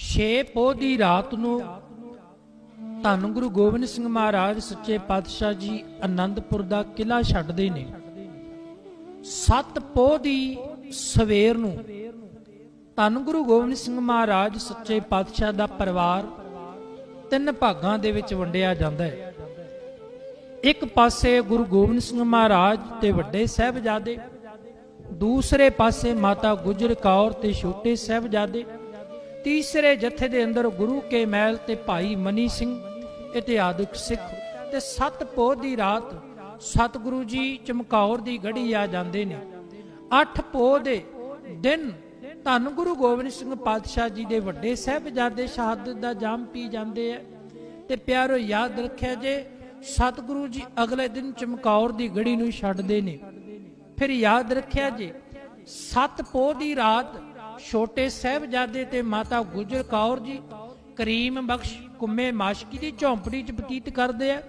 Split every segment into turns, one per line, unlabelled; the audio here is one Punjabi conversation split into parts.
ਛੇ ਪੋਹ ਦੀ ਰਾਤ ਨੂੰ ਧੰਨ ਗੁਰੂ ਗੋਬਿੰਦ ਸਿੰਘ ਮਹਾਰਾਜ, ਸੱਚੇ ਪਾਤਸ਼ਾਹ ਜੀ ਆਨੰਦਪੁਰ ਦਾ ਕਿਲਾ ਛੱਡਦੇ ਨੇ। ਸੱਤ ਪੋਹ ਦੀ ਸਵੇਰ ਨੂੰ ਧੰਨ ਗੁਰੂ ਗੋਬਿੰਦ ਸਿੰਘ ਮਹਾਰਾਜ, ਸੱਚੇ ਪਾਤਸ਼ਾਹ ਦਾ ਪਰਿਵਾਰ ਤਿੰਨ ਭਾਗਾਂ ਦੇ ਵਿੱਚ ਵੰਡਿਆ ਜਾਂਦਾ ਹੈ। ਇੱਕ ਪਾਸੇ ਗੁਰੂ ਗੋਬਿੰਦ ਸਿੰਘ ਮਹਾਰਾਜ ਤੇ ਵੱਡੇ ਸਹਿਬਜ਼ਾਦੇ, ਦੂਸਰੇ ਪਾਸੇ ਮਾਤਾ ਗੁਜਰ ਕੌਰ ਤੇ ਛੋਟੇ ਸਹਿਬਜ਼ਾਦੇ ਤੀਸਰੇ ਜਥੇ ਦੇ ਅੰਦਰ ਗੁਰੂ ਕੇ ਮਹਿਲ ਤੇ ਭਾਈ ਮਨੀ ਸਿੰਘ ਇਤਿਆਦਿਕ ਸਿੱਖ ਤੇ ਸੱਤ ਪੋਹ ਦੀ ਰਾਤ ਸਤਿਗੁਰੂ ਜੀ ਚਮਕੌਰ ਦੀ ਗੜੀ ਆ ਜਾਂਦੇ ਨੇ। ਅੱਠ ਪੋਹ ਦੇ ਦਿਨ ਧੰਨ ਗੁਰੂ ਗੋਬਿੰਦ ਸਿੰਘ ਪਾਤਸ਼ਾਹ ਜੀ ਦੇ ਵੱਡੇ ਸਹਿਬਜ਼ਾਦੇ ਸ਼ਹਾਦਤ ਦਾ ਜਾਮ ਪੀ ਜਾਂਦੇ ਆ ਤੇ ਪਿਆਰੋ, ਯਾਦ ਰੱਖਿਆ ਜੇ, ਸਤਿਗੁਰੂ ਜੀ ਅਗਲੇ ਦਿਨ ਚਮਕੌਰ ਦੀ ਗੜੀ ਨੂੰ ਛੱਡਦੇ ਨੇ। ਫਿਰ ਯਾਦ ਰੱਖਿਆ ਜੇ, ਸੱਤ ਪੋਹ ਦੀ ਰਾਤ ਛੋਟੇ ਸਹਿਬਜ਼ਾਦੇ ਤੇ ਮਾਤਾ ਗੁਜਰ ਕੌਰ ਜੀ ਕਰੀਮ ਬਖਸ਼ ਕੁੰਮੇ ਮਾਸ਼ਕੀ ਦੀ ਝੌਂਪੜੀ 'ਚ ਬਤੀਤ ਕਰਦੇ ਆ।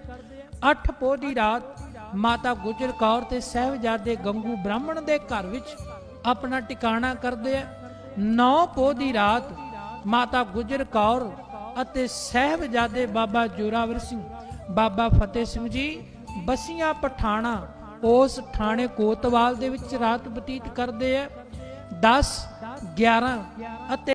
ਅੱਠ ਪੋਹ ਦੀ ਰਾਤ ਮਾਤਾ ਗੁਜਰ ਕੌਰ ਤੇ ਸਹਿਬਜ਼ਾਦੇ ਗੰਗੂ ਬ੍ਰਾਹਮਣ ਦੇ ਘਰ ਵਿੱਚ ਆਪਣਾ ਟਿਕਾਣਾ ਕਰਦੇ ਆ। ਨੌ ਪੋਹ ਦੀ ਰਾਤ ਮਾਤਾ ਗੁਜਰ ਕੌਰ ਅਤੇ ਸਹਿਬਜ਼ਾਦੇ ਬਾਬਾ ਜੋਰਾਵਰ ਸਿੰਘ, ਬਾਬਾ ਫਤਿਹ ਸਿੰਘ ਜੀ ਬਸੀਆਂ ਪਠਾਣਾ ਉਸ ਥਾਣੇ ਕੋਤਵਾਲ ਦੇ ਵਿੱਚ ਰਾਤ ਬਤੀਤ ਕਰਦੇ ਆ। 10 11 ਅਤੇ